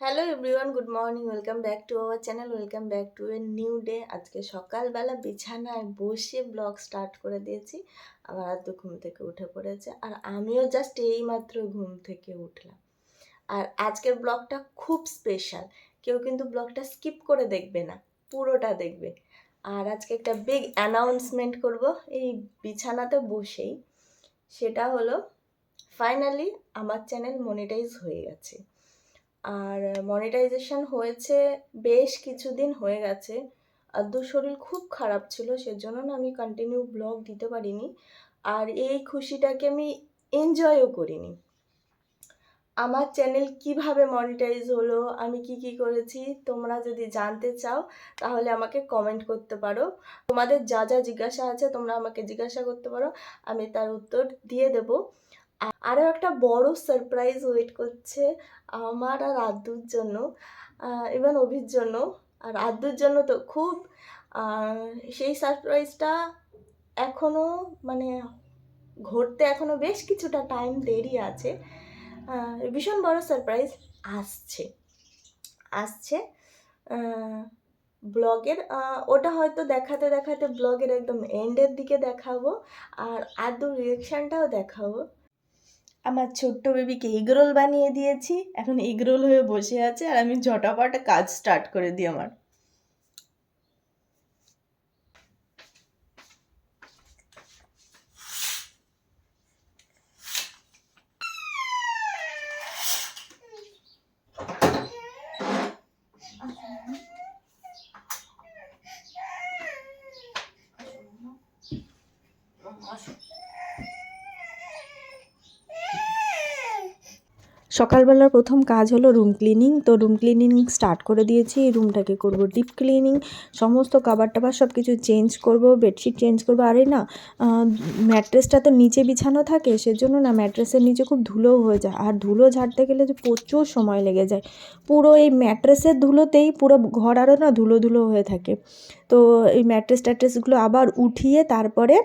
Hello everyone good morning welcome back to our channel welcome back to a new day আজকে সকালবেলা বিছানায় বসে blog start করে দিয়েছি। আমার আর তো ঘুম থেকে উঠে পড়েছে আর আমিও জাস্ট এইমাত্র ঘুম থেকে উঠলাম। আর আজকের ব্লগটা খুব স্পেশাল কেউ কিন্তু ব্লগটা স্কিপ করে দেখবে না, পুরোটা দেখবে। আর আজকে একটা বিগ অ্যানাউন্সমেন্ট করব, এই বিছানাতে বসেই। সেটা হলো ফাইনালি আমার চ্যানেল মনিটাইজ হয়ে গেছে। আর মনিটাইজেশন হয়েছে বেশ কিছুদিন হয়ে গেছে। আদ্যুর শরীর খুব খারাপ ছিল, সেজন্য না আমি কন্টিনিউ ব্লগ দিতে পারিনি। আর এই খুশিটাকে আমি এনজয়ও করিনি। আমার চ্যানেল কীভাবে মনিটাইজ হলো, আমি কি কি করেছি, তোমরা যদি জানতে চাও, তাহলে আমাকে কমেন্ট করতে পারো। তোমাদের যা যা জিজ্ঞাসা আছে, তোমরা আমাকে জিজ্ঞাসা করতে পারো, আমি তার উত্তর দিয়ে দেবো। আরও একটা বড় সারপ্রাইজ ওয়েট করছে আমার আর আদ্যুর জন্য ইভেন অভির জন্য। আর আদ্যুর জন্য তো খুব সেই সারপ্রাইজটা এখনও মানে ঘটতে এখনও বেশ কিছুটা টাইম দেরি আছে। ভীষণ বড় সারপ্রাইজ আসছে। আসছে ব্লগের ওটা হয়তো দেখাতে দেখাতে ব্লগের একদম এন্ডের দিকে দেখাবো, আর আদৌ রিয়েকশানটাও দেখাবো। আমার ছোট্ট বেবিকে এগরোল বানিয়ে দিয়েছি। এখন এগরোল হয়ে বসে আছে আর আমি ঝটাপট কাজ স্টার্ট করে দিই আমার। সকালবেলার প্রথম কাজ হলো রুম ক্লিনিং তো রুম ক্লিনিং স্টার্ট করে দিয়েছি। রুমটাকে করব ডিপ ক্লিনিং সমস্ত কাবার টাবার সব কিছু চেঞ্জ করব বেডশিট চেঞ্জ করব। আরে না ম্যাট্রেসটা তো নিচে বিছানো থাকে, সেজন্য না ম্যাট্রেসের নিচে খুব ধুলো হয়ে যায়। আর ধুলো ঝাড়তে গেলে যে প্রচুর সময় লেগে যায়। পুরো এই ম্যাট্রেসের ধুলোতেই পুরো ঘর আরও না ধুলো ধুলো হয়ে থাকে। তো এই ম্যাট্রেস ট্যাট্রেসগুলো আবার উঠিয়ে তারপরে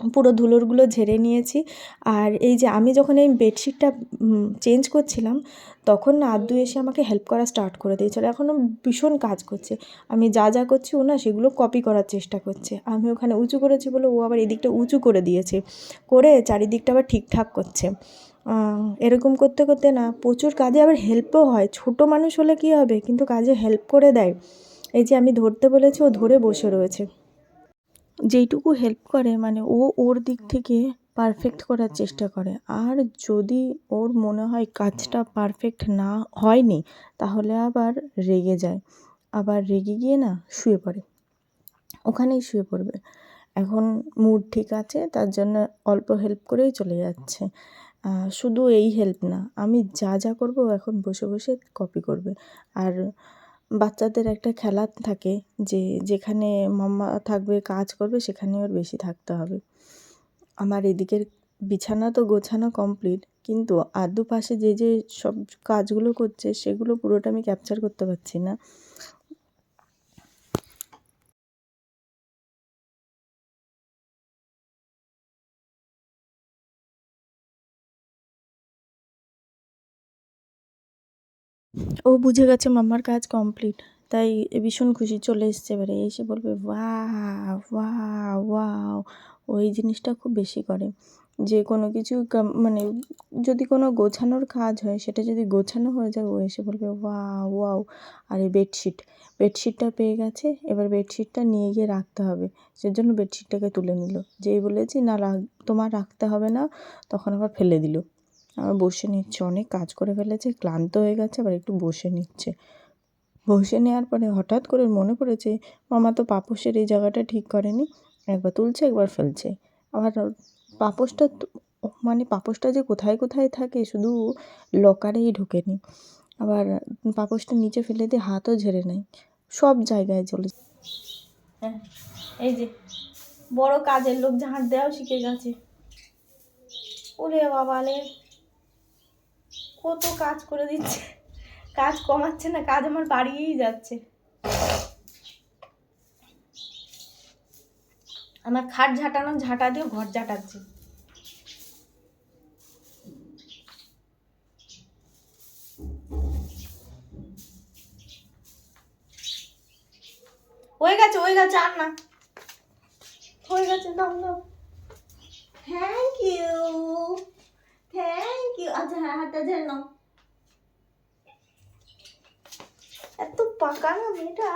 পুরো ধুলোরগুলো ঝেড়ে নিয়েছি। আর এই যে আমি যখন এই বেডশিটটা চেঞ্জ করছিলাম, তখন না আদ্দু এসে আমাকে হেল্প করা স্টার্ট করে দিয়েছিল। এখনও ভীষণ কাজ করছে। আমি যা যা করছি ও না সেগুলো কপি করার চেষ্টা করছে। আমি ওখানে উঁচু করেছি বলে ও আবার এদিকটা উঁচু করে দিয়েছে। করে চারিদিকটা আবার ঠিকঠাক করছে। এরকম করতে করতে না প্রচুর কাজে আবার হেল্পও হয়। ছোট মানুষ হলে কী হবে? কিন্তু কাজে হেল্প করে দেয়। এই যে আমি ধরতে বলেছি ও ধরে বসে রয়েছে। যেইটুকু হেল্প করে মানে ও ওর দিক থেকে পারফেক্ট করার চেষ্টা করে। আর যদি ওর মনে হয় কাজটা পারফেক্ট না হয়নি, তাহলে আবার রেগে যায়। আবার রেগে গিয়ে না শুয়ে পড়ে। ওখানেই শুয়ে পড়বে। এখন মুড ঠিক আছে, তার জন্য অল্প হেল্প করেই চলে যাচ্ছে। শুধু এই হেল্প না, আমি যা যা করব এখন বসে বসে কপি করবে। আর বাচ্চাদের একটা খেলা থাকে যে যেখানে মাম্মা থাকবে, কাজ করবে সেখানে ওর বেশি থাকতে হবে। আমার এদিকের বিছানা তো গোছানো কমপ্লিট কিন্তু আদু পাশে যে যে সব কাজগুলো করছে, সেগুলো পুরোটা আমি ক্যাপচার করতে পারছি না। ও বুঝে গেছে মাম্মার কাজ কমপ্লিট, তাই ভীষণ খুশি চলে এসছে এবারে, এসে বলবে ওয়া ওয়া ওই জিনিসটা খুব বেশি করে। যে কোনো কিছু মানে যদি কোনো গোছানোর কাজ হয়, সেটা যদি গোছানো হয়ে যায়, ও এসে বলবে ওয়া ওয়াও। আর এই বেডশিট, বেডশিটটা পেয়ে গেছে, এবার বেডশিটটা নিয়ে গিয়ে রাখতে হবে। সেজন্য বেডশিটটাকে তুলে নিল। যেই বলেছি, না, রাখ, তোমার রাখতে হবে না। তখন আবার ফেলে দিল। আবার বসে নিচ্ছে। অনেক কাজ করে ফেলেছে, ক্লান্ত হয়ে গেছে, আবার একটু বসে নিচ্ছে। বসে নেওয়ার পরে হঠাৎ করে মনে পড়েছে, মামা তো পাপোশের এই জায়গাটা ঠিক করেনি, একবার তুলছে, একবার ফেলছে। আবার পাপোশটা মানে পাপোশটা যে কোথায় কোথায় থাকে, শুধু লকারেই ঢোকেনি। আবার পাপোশটা নিচে ফেলে দিয়ে হাতও ঝেড়ে নেয়। সব জায়গায় চলে হ্যাঁ এই যে, বড় কাজের লোক ঝাঁট দেওয়াও শিখে গেছে। ওরে বাবালে কত কাজ করে দিচ্ছে। কাজ কমাচ্ছে না, কাজ আমার বাড়িয়েই যাচ্ছে। আমার খাট ঝাঁটানো, ঝাঁটা দিয়ে ঘর ঝাঁটাচ্ছে। হয়ে গেছে হয়ে গেছে, আর না। হয়ে গেছে, দাম দাও। থ্যাংক ইউ থ্যাংক ইউ আচ্ছা হ্যাঁ হাতটা ঝেড়ে নাও। এত পাকা না মেয়েটা?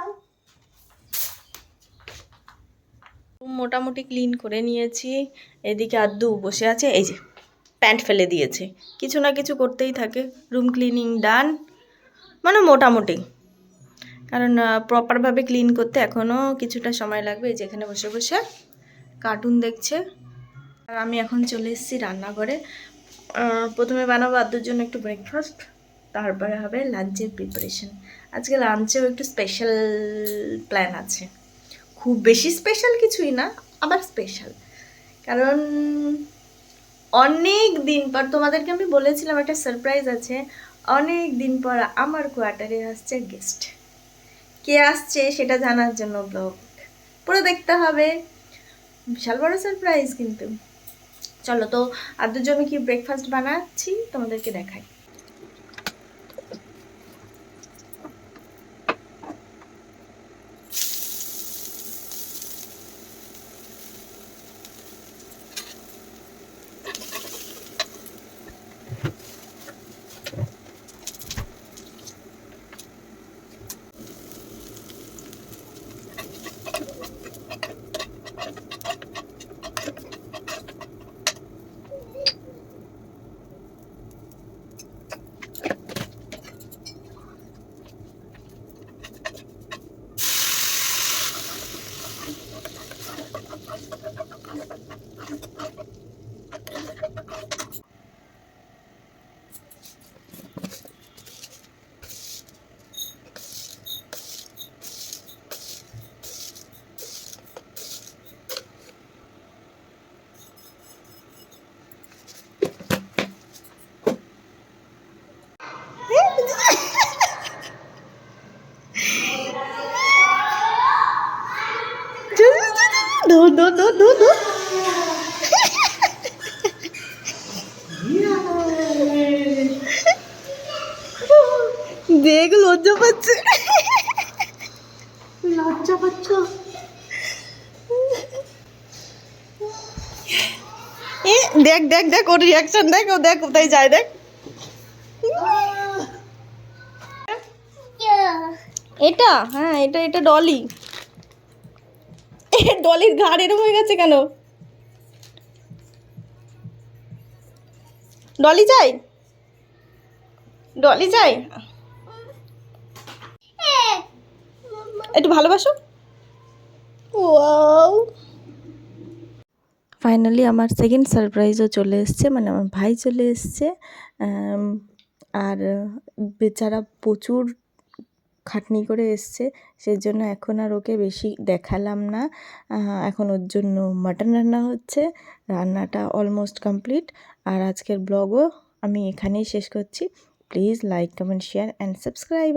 মোটামুটি ক্লিন করে নিয়েছি। এদিকে আদ্দু বসে আছে, এই যে প্যান্ট ফেলে দিয়েছে। কিছু না কিছু করতেই থাকে। রুম ক্লিনিং ডান মানে মোটামুটি। কারণ প্রপারভাবে ক্লিন করতে এখনও কিছুটা সময় লাগবে। এই যেখানে বসে বসে কার্টুন দেখছে। আর আমি এখন চলে এসেছি রান্নাঘরে। প্রথমে বানাবো আদ্দুর জন্য একটু ব্রেকফাস্ট তারপরে হবে লাঞ্চের প্রিপারেশন আজকে লাঞ্চেও একটু স্পেশাল প্ল্যান আছে। খুব বেশি স্পেশাল কিছুই না, আবার স্পেশাল কারণ অনেক দিন পর, তোমাদেরকে আমি বলেছিলাম একটা সারপ্রাইজ আছে, অনেক দিন পর আমার কোয়ার্টারে আসছে গেস্ট কে আসছে সেটা জানার জন্য ব্লগ পুরো দেখতে হবে। বিশাল বড় সারপ্রাইজ কিন্তু। চলো তো আর জমি কি ব্রেকফাস্ট বানাচ্ছি? তোমাদেরকে দেখাই। দৌড় দৌড় দৌড় দেখ লজ্জা পাচ্ছে। লজ্জা পাচ্ছ? এ দেখ দেখ দেখ ওর রিয়াকশন দেখ ও দেখ কোথায় যায় দেখ। এটা? হ্যাঁ এটা এটা ডলি। এ ডলির ঘাড় এরম হয়ে গেছে কেন? ডলি চাই ডলি চাই একটু ভালোবাসো। ওয়াও। ফাইনালি আমার সেকেন্ড সারপ্রাইজও চলে এসছে মানে আমার ভাই চলে এসছে আর বেচারা প্রচুর খাটনি করে এসছে। সেই জন্য এখন আর ওকে বেশি দেখালাম না। এখন ওর জন্য মাটন রান্না হচ্ছে। রান্নাটা অলমোস্ট কমপ্লিট আর আজকের ব্লগও আমি এখানেই শেষ করছি। Please like comment share and subscribe